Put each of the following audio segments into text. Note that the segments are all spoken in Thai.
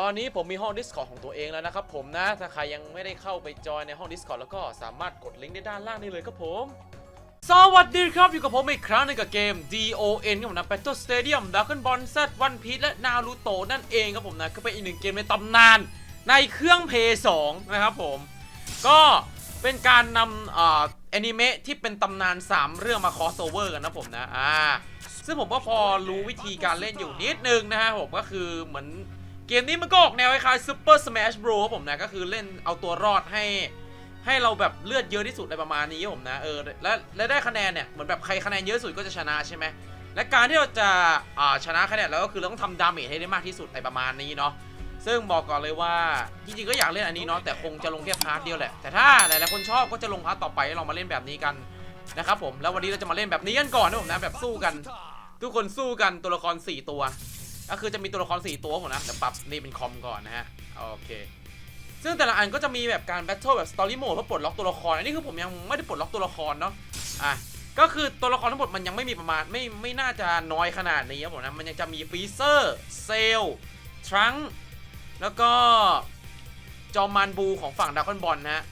ตอนนี้ผมมีห้อง Discord ของตัวเองแล้วนะครับผมนะ ถ้าใครยังไม่ได้เข้าไปจอยในห้อง Discord แล้วก็สามารถกดลิงก์ได้ด้านล่างนี้เลยครับผม สวัสดีครับ อยู่กับผมอีกครั้งหนึงกับเกม DON ครับผมนะ Battle Stadium Dragon Ball Z One Piece และ Naruto นั่นเองครับผมนะ ก็เป็นอีกหนึ่งเกมในตำนานในเครื่อง p 2นะครับผม ก็เป็นการนำอ่าแอนิเมะที่เป็นตำนาน 3 เรื่องมาคอสโอเวอร์กันนะผมนะ อ่า ซึ่งผมก็พอรู้วิธีการเล่นอยู่นิดนึงนะฮะผมก็คือเหมือน เกมนี้มันก็ออกแนวคล้ายๆ Super Smash Bros ครับผมนะ ก็คือเล่นเอาตัวรอดให้ให้เราแบบเลือดเยอะที่สุดในประมาณนี้ครับผมนะเออและและได้คะแนนเนี่ยเหมือนแบบใครคะแนนเยอะสุดก็จะชนะใช่ไหมและการที่เราจะอ่าชนะคะแนนแล้วก็คือเราต้องทำดาเมจให้ได้มากที่สุดในประมาณนี้เนาะซึ่งบอกก่อนเลยว่าจริงๆก็อยากเล่นอันนี้เนาะแต่คงจะลงแค่พาร์ทเดียวแหละแต่ถ้าหลายๆคนชอบก็จะลงพาร์ทต่อไปเรามาเล่นแบบนี้กันนะครับผมแล้ววันนี้เราจะมาเล่นแบบนี้กันก่อนนะผมนะแบบสู้กัน ทุกคนสู้กันตัวละคร 4 ตัว ก็คือจะมีตัวละคร4ตัวผมนะเดี๋ยวปรับนี่เป็นคอมก่อนนะฮะโอเค ซึ่งแต่ละอันก็จะมีแบบการแบทเทิลแบบสตอรี่โหมดเพื่อปลดล็อกตัวละคร อันนี้คือผมยังไม่ได้ปลดล็อกตัวละครเนาะอะก็คือตัวละครทั้งหมดมันยังไม่มีประมาณไม่ไม่น่าจะน้อยขนาดนี้ครับผมนะมันยังจะมีฟรีเซอร์เซลทรังแล้วก็จอมมานบูของฝั่งดากอนบอลนะฮะ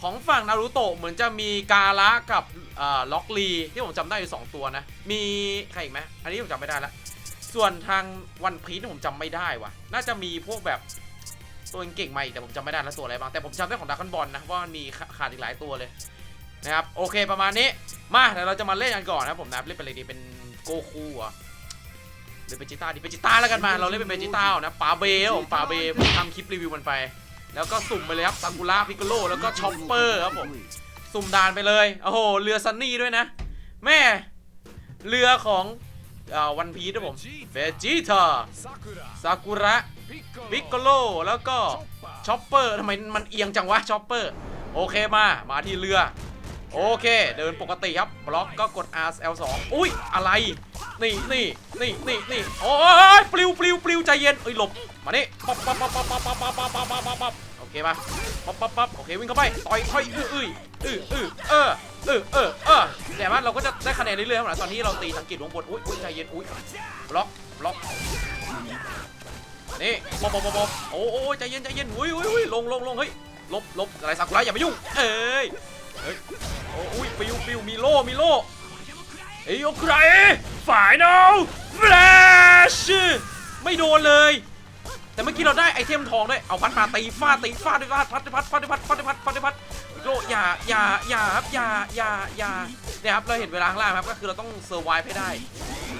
ของฝั่งนารูโตะเหมือนจะมีกาละกับอ่าล็อกลีที่ผมจำได้อยู่2ตัวนะ มีใครอีกไหมอันนี้ผมจำไม่ได้ละ ส่วนทางวันพีชผมจำไม่ได้ว่ะ น่าจะมีพวกแบบตัวเก่งๆมาอีกแต่ผมจำไม่ได้แล้วตัวอะไรบ้างแต่ผมจำได้ของดาร์คอนบอลนะว่ามันมีขาขาดอีกหลายตัวเลยนะครับโอเคประมาณนี้มาเดี๋ยวเราจะมาเล่นกันก่อนนะครับผมนะเล่นเป็นอะไรดีเป็นโกคูเหรอะหรือเป็นจิต้าดีเป็นจิต้าแล้วกันมาเราเล่นเป็นเบจิต้านะปาเบครับผมปาเบผมทำคลิปรีวิวมันไป แล้วก็สุ่มไปเลยครับซากุระพิกโกโลแล้วก็ชอปเปอร์ครับผมสุ่มด่านไปเลยโอ้โหเรือซันนี่ด้วยนะ แม่เรือของ วันพีนะผมเบจิตาซากุระพิกโกโลแล้วก็ชอปเปอร์ทำไมมันเอียงจังวะชอปเปอร์โอเคมา มาที่เรือ โอเค เดินปกติครับ บล็อกก็กด R L 2อุ้ย อะไร นี่นี่นี่นี่นี่โอ้ยปลิวปลิวปลิวใจเย็นเอ้ยหลบ มานี่ปั๊บปั๊บปั๊บปั๊บปั๊บปั๊บปั๊บปั๊บปั๊บปั๊บปั๊บโอเคมาปั๊บปั๊บปั๊บโอเควิ่งเข้าไป ต่อยค่อยอื้ออื้ออื้ออื้อเออเออเออเออแต่ว่าเราก็จะ คะแนนเรื่อยๆครับตอนนี้เราตีสังเกตวงบนอุ้ยอุ้ยใจเย็นอุ้ยล็อกล็อกนี่บอบบออบโอ้ยใจเย็นใจเย็นอุ้ยอุ้ยอุ้ยลงลงลงเฮ้ยลบลบอะไรสักไรอย่าไปยุ่งเอ้ยเฮ้ยโอ้ยฟิวฟิวมีโลมีโลเฮ้ยโอ้ใครฝ่ายน้องแฟลชไม่โดนเลยแต่เมื่อกี้เราได้ไอเทมทองด้วย เอาพัดมาตีฟาตีฟาดด้วยพัดพัดด้วยพัดพัดด้วยพัดพัดด้วยพัดพัดด้วยพัด โลอย่าอย่าอย่าครับอย่าอย่าอย่าเนี่ยครับเราเห็นเวลาข้างล่างครับก็คือเราต้องเซอร์ไวให้ได้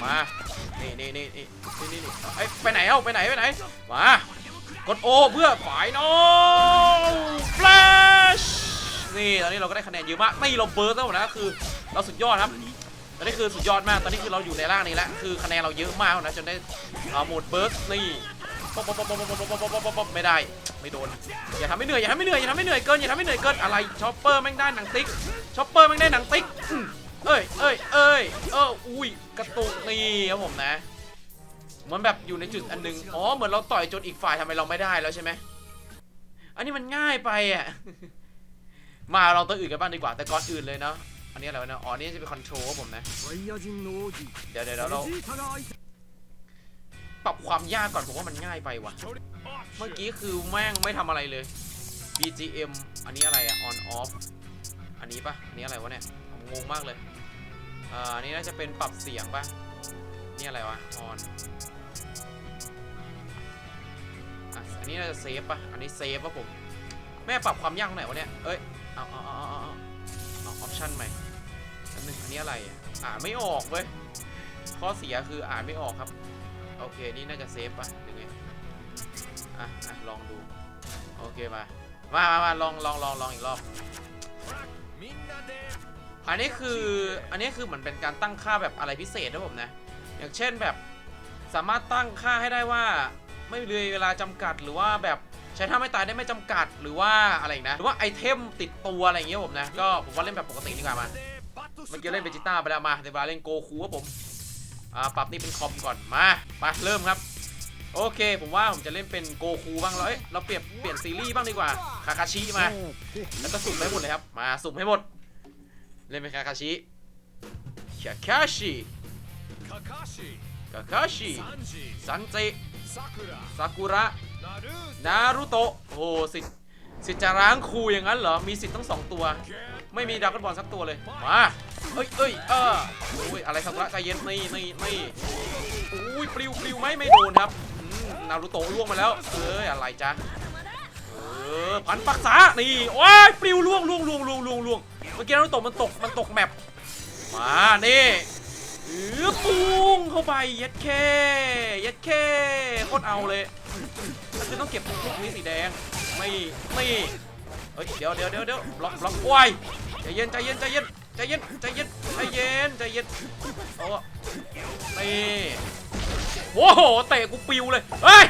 มานี่นี่นี่นี่นี่นี่นี่ไอไปไหนเอ้าไปไหนไปไหนมากดโอเพื่อฝ่ายน้องแฟลชนี่ตอนนี้เราก็ได้คะแนนเยอะมากไม่เราเบิร์สแล้วนะคือเราสุดยอดครับตอนนี้คือสุดยอดมากตอนนี้คือเราอยู่ในร่างนี้แล้วคือคะแนนเราเยอะมากนะจนได้อ่าโหมดเบิร์สนี่ ไม่ได้ ไม่โดน อย่าทำให้เหนื่อย อย่าทำให้เหนื่อย อย่าทำให้เหนื่อยเกิน อย่าทำให้เหนื่อยเกิน อะไร ช็อปเปอร์แม่งได้หนังติ๊ก ช็อปเปอร์แม่งได้หนังติ๊ก เอ้ยเอ้ยเอ้ยเอออุ้ย กระตุกนี่ครับผมนะ มันแบบอยู่ในจุดอันนึง อ๋อ เหมือนเราต่อยจนอีกฝ่ายทำไมเราไม่ได้แล้วใช่ไหมอันนี้มันง่ายไปอะ มาเราตัวอื่นกันบ้างดีกว่า แต่ก่อนอื่นเลยเนาะ อันนี้อะไรนะ อ๋อ นี่จะเป็นคอนโทรลผมนะ เดี๋ยวเดี๋ยวเรา ปรับความยากก่อนผมว่ามันง่ายไปว่ะ เมื่อกี้คือแม่งไม่ทำอะไรเลย BGM อันนี้อะไรอะ on off อันนี้ปะอันนี้อะไรวะเนี่ยผมงงมากเลยอ่าอันนี้น่าจะเป็นปรับเสียงปะนี่อะไรวะ on อันนี้น่าจะเซฟปะอันนี้เซฟปะผม แม่ปรับความยากตรงไหนวะเนี่ย เอ้ย เอาเอาเอาเอาเอาออปชั่นใหม่อันนึงอันนี้อะไรอะอ่านไม่ออกเว้ย ข้อเสียคืออ่านไม่ออกครับ โอเค นี่น่าจะเซฟปะหรือไงอะอะลองดู โอเคมา มามามาลองลองลองลองอีกรอบ อันนี้คือ อันนี้คือเหมือนเป็นการตั้งค่าแบบอะไรพิเศษนะผมนะ อย่างเช่นแบบสามารถตั้งค่าให้ได้ว่า ไม่เลยเวลาจำกัดหรือว่าแบบใช้ท่าไม่ตายได้ไม่จำกัดหรือว่าอะไรนะ หรือว่าไอเทมติดตัวอะไรอย่างเงี้ยผมนะ ก็ผมว่าเล่นแบบปกติดีกว่ามาเมื่อกี้เล่นเบจิต้าไปแล้วมาในเวลาเล่นโกคูครับผม อ่าปรับนี่เป็นคอมก่อนมาไปเริ่มครับ โอเค ผมว่าผมจะเล่นเป็นโกคูบ้างแล้วเอ้ยเราเปลี่ยนเปลี่ยนซีรีส์บ้างดีกว่าคาคาชิมาแล้วก็สุ่มให้หมดเลยครับมาสุ่มให้หมด เล่นเป็นคาคาชิคาคาชิคาคาชิซันจิซากุระนารุโตะโอ้สิทธิ์สิทธิ์จะร้างครูอย่างนั้นเหรอมีสิทธิ์ทั้งสองตัว ไม่มีดราก้อนบอลสักตัวเลยมา เอ้ยเอ้ยเออโอ้ยอะไรสักระใจเย็นนี่นี่นี่อุ้ยปลิวปลิวไหมไม่โดนครับนารุโตะล่วงมาแล้ว เอ้ยอะไรจ๊ะเออพันปักษานี่โอ้ยปลิวล่วงล่วงล่วงล่วงล่วงล่วงเมื่อกี้นารุโตะมันตกมันตกแมปมานี่เออปุ้งเข้าไปย็ดเคเย็ดเคโคตรเอาเลยมันคือต้องเก็บพวกนี้สีแดงไม่ไม่เฮ้ยเดี๋ยวเดี๋ยวเดี๋ยวเดี๋ยวบล็อกบล็อกโอ้ยใจเย็นใจเย็นใจเย็น ใจเย็นใจเย็นใจเย็นใจเย็นโอ้นี่โอ้โหเตะกูปิวเลยเฮ้ย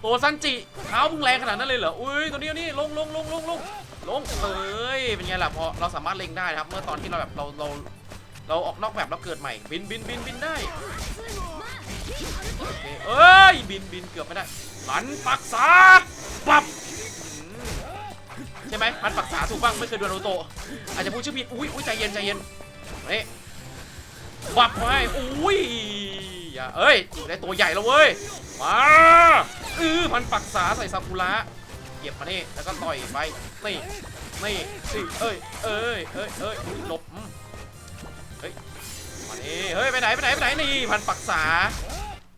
โอ้ซันจิเท้ามึงแรงขนาดนั้นเลยเหรออุ้ยตัวนี้นี้ลงลงลงลงลงลงเอ้ยเป็นไงล่ะพอเราสามารถเล็งได้ครับ เมื่อตอนที่เราแบบเราเราเราออกนอกแบบเราเกิดใหม่บินบินบินบินได้เอ้ยบินบินเกือบไม่ได้หันปักษาปับ ใช่ไหมมันปักษาถูกบ้างไม่เคยโดนารูโตะอาจจะพูดชื่อผิดอุ้ยอุ้ยใจเย็นใจเย็นนี่วับไว้อุ้ยอย่าเอ้ยได้ตัวใหญ่แล้วเว้ยมาเออพันปักษาใส่ซากุระเก็บมานี่แล้วก็ต่อยไปนี่นี่สิเอ้ยเอ้ยเอ้ยเอ้ยหลบเฮ้ยมานี่เฮ้ยไปไหนไปไหนไปไหนนี่พันปักษา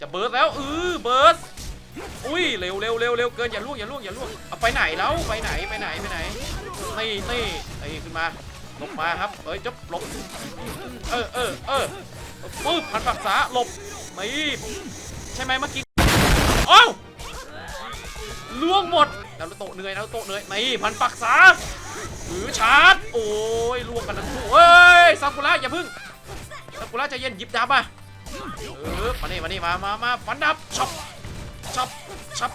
จะเบิร์ดแล้วเออเบิร์ด อุ้ยเร็วเร็วเร็วเร็วเกินอย่าล่วงอย่าล่วงอย่าล่วงเอาไปไหนแล้วไปไหนไปไหนไปไหนนี่นี่ไอ้ขึ้นมาลงมาครับเอ้ยจบหลบเออเออเออปึ๊บพันปักษาหลบนี่ใช่ไหมเมื่อกี้อ้าวล่วงหมดแล้วโตเหนื่อยแล้วโตเหนื่อยนี่พันปักษาหือชาร์จโอ้ยล่วงกันทั้งคู่เฮ้ยซากุระอย่าพึ่งซากุระใจเย็นหยิบดาบมาเออมานี่มานี่มามามาฟันดับช็อป ช็อปช็อป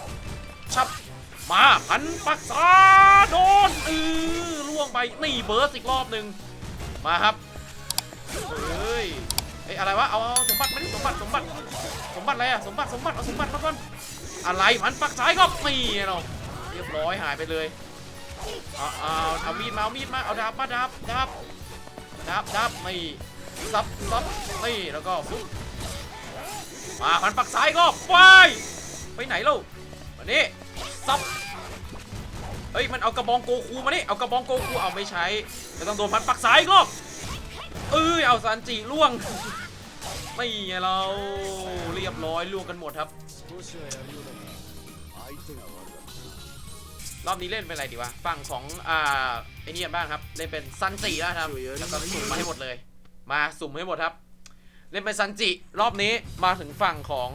ช็อปมาพันปักษาโดนเออล่วงไปนี่เบิร์สอีกรอบหนึ่งมาครับเฮ้ยเอ้ยอะไรวะเอาเอาสมบัติมาดิสมบัติสมบัติสมบัติอะไรอะสมบัติสมบัติเอาสมบัติมาก่อนอะไรพันปักซ้ายก็นี่เราเรียบร้อยหายไปเลยเอาเอาเอามีดมาเอามีดมาเอาดาบมาดาบดาบดาบดาบนี่ซับซับนี่แล้วก็มาพันปักซ้ายก็ไป ไปไหนเล่ามานี่ซับเฮ้ยมันเอากระบองโกคูมานี่เอากระบองโกคูเอาไม่ใช้จะต้องโดนพันปักซ้ายก็เอ้ยเอาซันจิล่วงไม่ไงเราเรียบร้อยล่วงกันหมดครับรอบนี้เล่นเป็นอะไรดีวะฝั่งของอ่าไอ้นี่กันบ้างครับ เล่นเป็นซันจิแล้วครับแล้วก็สุ่มมาให้หมดเลย มาสุ่มให้หมดครับ เล่นเป็นซันจิรอบนี้มาถึงฝั่งของ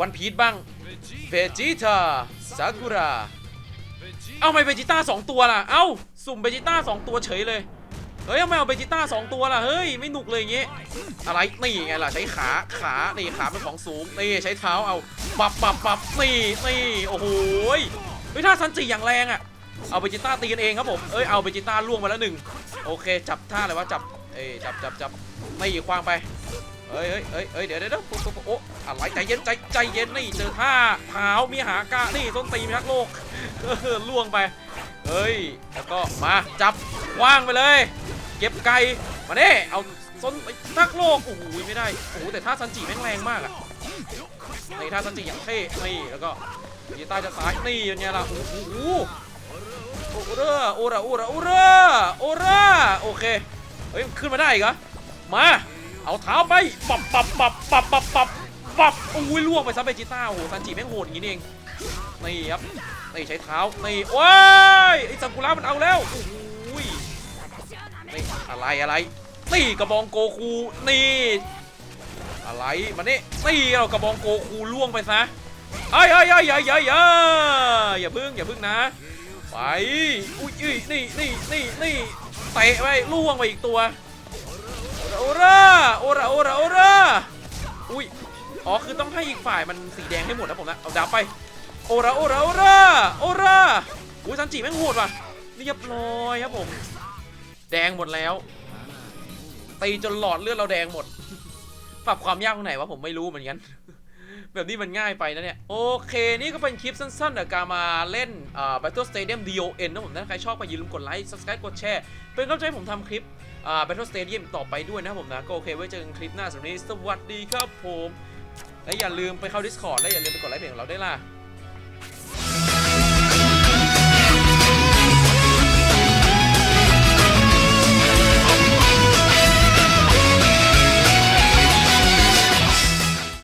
วันพีชบ้างเวจิตาซากุระเอาไม่เวจิต้าสองตัวล่ะ เอ้า สุ่มเวจิต้าสองตัวเฉยเลย เฮ้ยทำไมเอาเวจิต้าสองตัวล่ะ เฮ้ย ไม่หนุกเลยอย่างงี้ อะไร นี่ไงล่ะ ใช้ขา ขา นี่ขาเป็นของสูง นี่ใช้เท้าเอา ปับปับปับนี่ นี่ โอ้โหเฮ้ยถ้าซันจิอย่างแรงอะเอาเบจิต้าตีกันเองครับผม เอ้ย เอาเบจิต้าล่วงมาแล้วหนึ่ง โอเค จับท่าอะไรวะ จับ เอ้ยจับจับจับไม่คว้างไป เฮ้ยเฮ้ยเฮ้ยเฮ้ยเดี๋ยวเดี๋ยวเดี๋ยวปุ๊บปุ๊บปุ๊บโอ้อะไรใจเย็นใจใจเย็นนี่เจอท่าเท้ามีหากะนี่ต้นตีมีทักโลกเออล่วงไปเฮ้ยแล้วก็มาจับว้างไปเลย เก็บไก่มาเน่เอาส้นทักโลกโอ้โหไม่ได้โอ้โหแต่ท่าซันจิแม่งแรงมากอะในท่าสันติอย่างเท่นี่แล้วก็ยีต้าจะตายนี่เป็นไงล่ะโอ้โหโอเรอโอระโอระโอระโอระโอเคเฮ้ยขึ้นมาได้อีกเหรอมา เอาเท้าไปปับปับปับปับปับปับปับโอ้ยล่วงไปซะเบจิต้าโอ้โหซันจิแม่งโหดอย่างนี้เองนี่ครับนี่ใช้เท้านี่โอ้ยไอ้ซากุระมันเอาแล้วโอ้ยนี่อะไรอะไรนี่กระบองโกคูนี่อะไรมานี่นี่เรากระบองโกคูล่วงไปซะไอ้ไอ้ไอ้ไอ้ไอ้ไออย่าพึ่งอย่าพึ่งนะไปอุ้ยอุ้ยนี่นี่นี่นี่เตะไปล่วงไปอีกตัว โอราโอราโอราโอราอุ้ยอ๋อคือต้องให้อีกฝ่ายมันสีแดงให้หมดนะผมนะเอาดาบไปโอราโอราโอราโอราอุ้ยซันจิแม่งโหดว่ะเรียบร้อยครับผม แดงหมดแล้วตีจนหลอดเลือดเราแดงหมด ปรับความยากตรงไหนวะผมไม่รู้เหมือนกันแบบนี้มันง่ายไปนะเนี่ย โอเค นี่ก็เป็นคลิปสั้นๆเดี๋ยวการมาเล่นอ่า Battle Stadium DON นะผมนะใครชอบก็อย่าลืมกดไลค์ Subscribe กดแชร์ เป็นกำลังใจให้ผมทำคลิป อ่าเบทอสสเตเดียมต่อไปด้วยนะผมนะ ก็โอเคไว้เจอกันคลิปหน้าสำหรับวันนี้ สวัสดีครับผม และอย่าลืมไปเข้า Discord และอย่าลืมไปกดไลค์เพจของเราได้ล่ะ